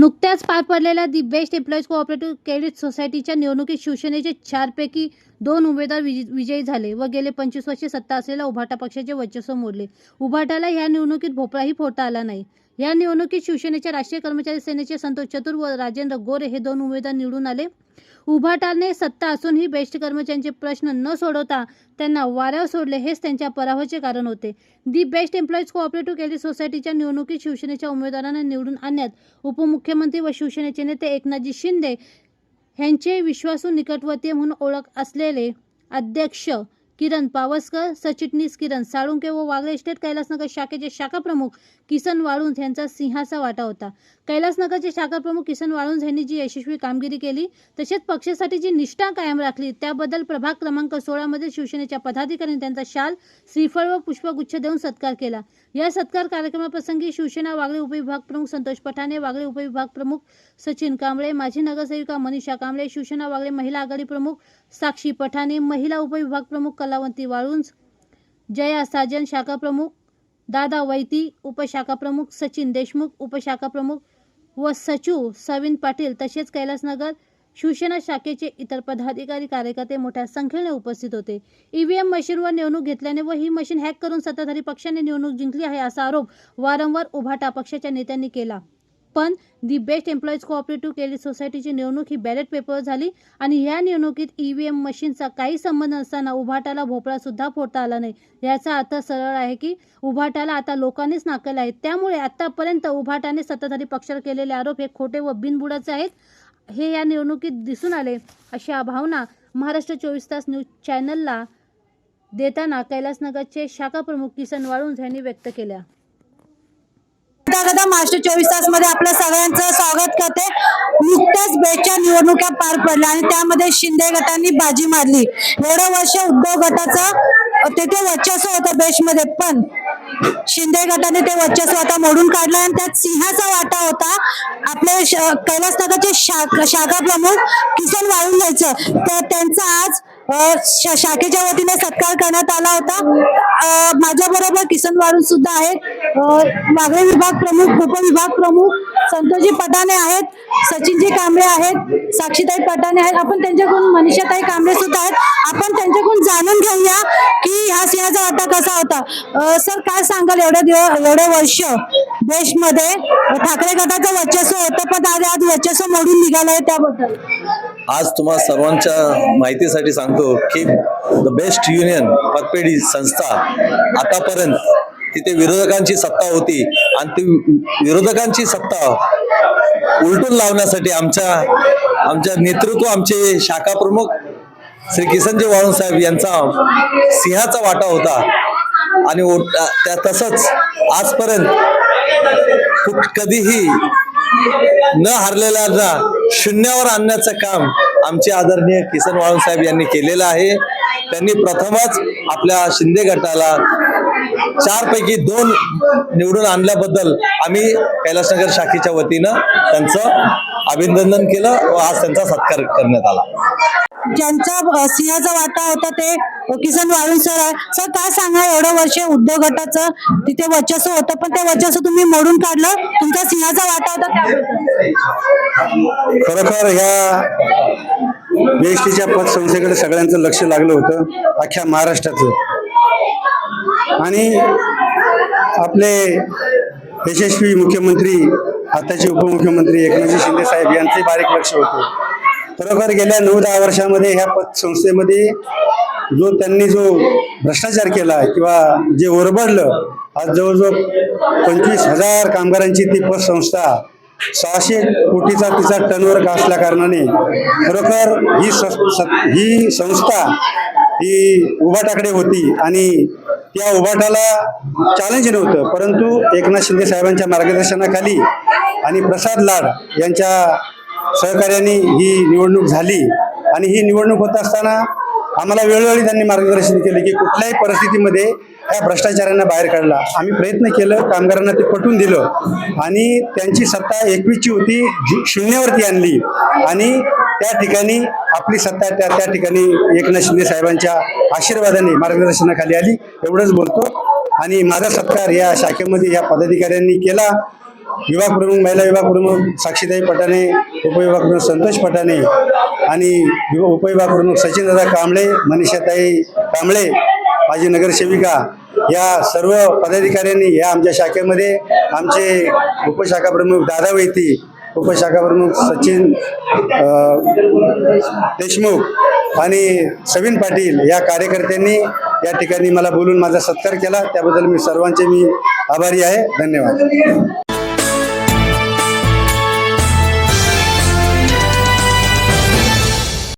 नुकत्याच पार पडलेल्या the BEST employees cooperative credit सोसायटीच्या निवडणुकीत शिवसेनेचे चारपैकी दोन उमेदवार विजय- विजयी झाले व गेले पंचवीस वर्षे सत्ता असलेल्या उभाटा पक्षाचे वर्चस्व मोडले. उभाटाला या निवडणुकीत भोपळाही फोडता आला नाही. या निवडणुकीत शिवसेनेच्या राष्ट्रीय कर्मचारी सेनेचे संतोष चतुर व राजेंद्र गोरे हे दोन उमेदवार निवडून आले. उभाटाने सत्ता असूनही बेस्ट कर्मचाऱ्यांचे प्रश्न न सोडवता त्यांना वाऱ्यावर सोडले हेच त्यांच्या पराभवाचे कारण होते. The BEST employees cooperative credit सोसायटीच्या निवडणुकीत शिवसेनेच्या उमेदवारांना निवडून आणण्यात उपमुख्यमंत्री व शिवसेनेचे नेते एकनाथजी शिंदे यांचे विश्वासू निकटवर्तीय म्हणून ओळख असलेले अध्यक्ष किरण पावसकर सचिटणीस किरण साळुंके व वागळे स्टेट कैलासनगर शाखेचे शाखाप्रमुख किसन वाळुंज यांचा सिंहाचा वाटा होता. कैलासनगरचे शाखाप्रमुख किसन वाळुंज यांनी जी यशस्वी कामगिरी केली तसेच पक्षासाठी जी निष्ठा कायम राखली त्याबद्दल प्रभाग क्रमांक सोळामध्ये शिवसेनेच्या पदाधिकाऱ्यांनी त्यांचा शाल श्रीफळ व पुष्पगुच्छ देऊन सत्कार केला. या सत्कार कार्यक्रमाप्रसंगी शिवसेना वागळे उपविभाग प्रमुख संतोष पठाणे वागळे उपविभाग प्रमुख सचिन कांबळे माजी नगरसेविका मनीषा कांबळे शिवसेना वागळे महिला आघाडी प्रमुख साक्षी पठाणे महिला उपविभाग प्रमुख कला कलावंती वाळुंज जया साजन शाखा प्रमुख दादा वैती उपशाखा प्रमुख सचिन देशमुख उपशाखा प्रमुख व सचिव सविन पाटील तसेच कैलासनगर शिवसेना शाखेचे इतर पदाधिकारी कार्यकर्ते मोठ्या संख्येने उपस्थित होते. ईव्हीएम मशीनवर निवडणूक घेतल्याने व ही मशीन हॅक करून सत्ताधारी पक्षाने निवडणूक जिंकली आहे असा आरोप वारंवार उभाटा पक्षाच्या नेत्यांनी केला. पण दी बेस्ट एम्प्लॉईज कोऑपरेटिव्ह केली. सोसायटीची निवडणूक ही बॅलेट पेपरवर झाली आणि या निवडणुकीत ईव्हीएम मशीनचा काही संबंध नसताना उभाटाला भोपळा सुद्धा फोडता आला नाही. याचा अर्थ सरळ आहे की उभाटाला आता लोकांनीच नाकारले आहे त्यामुळे आतापर्यंत उभाटाने सत्ताधारी पक्षावर केलेले आरोप हे खोटे व बिनबुडाचे आहेत. हे या निवडणुकीत दिसून आले अशा भावना महाराष्ट्र चोवीस तास न्यूज चॅनलला देताना कैलासनगरचे शाखा प्रमुख किसन वाळुंज यांनी व्यक्त केल्या. गदा महाराष्ट्र चोवीस तासमध्ये आपल्या सगळ्यांचं स्वागत करते. नुकत्याच बेटच्या निवडणुका पार पडल्या आणि त्यामध्ये शिंदे गटांनी बाजी मारली. एवढं वर्ष उद्धव गटाचं तेथे वर्चस्व होतं बेशमध्ये पण शिंदे गटाने ते वर्चस्व आता मोडून काढलं आणि त्यात सिंहाचा वाटा होता. आपले श- कैलासनगरचे शा- शाखा प्रमुख किसन वाळून यायचं. तर त्यांचा आज शाखेच्या वतीने सत्कार करण्यात आला होता. माझ्या बरोबर किसन वाळू सुद्धा आहेत. अ, विभाग प्रमुख उपविभाग प्रमुख संतोषजी पटाणे आहेत सचिनजी कांबळे आहेत साक्षीताई पटाणे आहेत. आपण त्यांच्याकडून मनीषाताई कांबळे सुद्धा आहेत. आपण त्यांच्याकडून जाणून घेऊया की ह्या सिंहाचा वाटा कसा होता. सर काय सांगाल एवढे दिवस एवढे वर्ष देशमध्ये ठाकरे गटाचं वर्चस्व होतं पण आज आज वर्चस्व मोडून निघालंय त्याबद्दल? आज तुम्हाला सर्वांच्या माहितीसाठी सांगतो की द बेस्ट युनियन पतपेढी संस्था आतापर्यंत तिथे विरोधकांची सत्ता होती. आणि ती विरोधकांची सत्ता उलटून लावण्यासाठी आमच्या आमच्या नेतृत्व आमचे शाखा प्रमुख श्री किसनजी वाळून साहेब यांचा सिंहाचा वाटा होता. आणि त्या तसंच आजपर्यंत कुठ- कधीही न हरलेल्यांना शून्यावर आणण्याचं काम आमचे आदरणीय किसन वाळून साहेब यांनी केलेलं आहे. त्यांनी प्रथमच आपल्या शिंदे गटाला चार पैकी दोन निवडून आणल्याबद्दल आम्ही कैलासनगर शाखेच्या वतीनं त्यांचं अभिनंदन केलं व आज त्यांचा सत्कार करण्यात आला. ज्यांचा सिंहाचा वाटा होता ते किसन वाळून सर आहे. सर काय सांगा एवढं वर्ष उद्धव गटाचं तिथे वर्चस्व होतं पण ते वर्चस्व तुम्ही मोडून काढलं? तुमचा सिंहाचा वाटा होता खरोखर ह्या बीएसटीच्या पतसंस्थेकडे सगळ्यांचं लक्ष लागलं होतं. अख्ख्या महाराष्ट्राचं. आणि आपले यशस्वी मुख्यमंत्री आताचे उपमुख्यमंत्री एकनाथजी शिंदे साहेब यांचे बारीक लक्ष होते. खरोखर गेल्या नऊ दहा वर्षामध्ये ह्या पतसंस्थेमध्ये जो त्यांनी जो भ्रष्टाचार केला किंवा जे ओरबडलं आज जवळजवळ पंचवीस हजार कामगारांची ती पतसंस्था सहाशे कोटीचा तिचा टर्नओव्हर असल्या कारणाने खरोखर ही स- ही संस्था ही उभाटाकडे होती आणि त्या उभाटाला चॅलेंज नव्हतं परंतु एकनाथ शिंदे साहेबांच्या मार्गदर्शनाखाली आणि प्रसाद लाड यांच्या सहकार्याने ही निवडणूक झाली. आणि ही निवडणूक होत असताना आम्हाला वेळोवेळी त्यांनी मार्गदर्शन केले की कुठल्याही परिस्थितीमध्ये या भ्रष्टाचारांना बाहेर काढला. आम्ही प्रयत्न केलं कामगारांना ते पटवून दिलं. आणि त्यांची सत्ता एकवीसची होती शून्यावरती आणली. आणि त्या ठिकाणी आपली सत्ता त्या त्या ठिकाणी एकनाथ शिंदे साहेबांच्या आशीर्वादाने मार्गदर्शनाखाली आली एवढंच बोलतो. आणि माझा सत्कार या शाखेमध्ये या पदाधिकाऱ्यांनी केला. विभाग प्रमुख महिला विभाग प्रमुख साक्षीताई पटाणे उपविभाग प्रमुख संतोष पटाणे आणि उपविभाग प्रमुख सचिनदादा कांबळे मनीषाताई कांबळे माझी नगरसेविका या सर्व पदाधिकाऱ्यांनी या आमच्या शाखेमध्ये आमचे उपशाखा प्रमुख दादा वैती उपशाखा प्रमुख सचिन देशमुख आणि सविन पाटील या कार्यकर्त्यांनी या ठिकाणी मला बोलून माझा सत्कार केला. त्याबद्दल मी सर्वांचे मी आभारी आहे. धन्यवाद.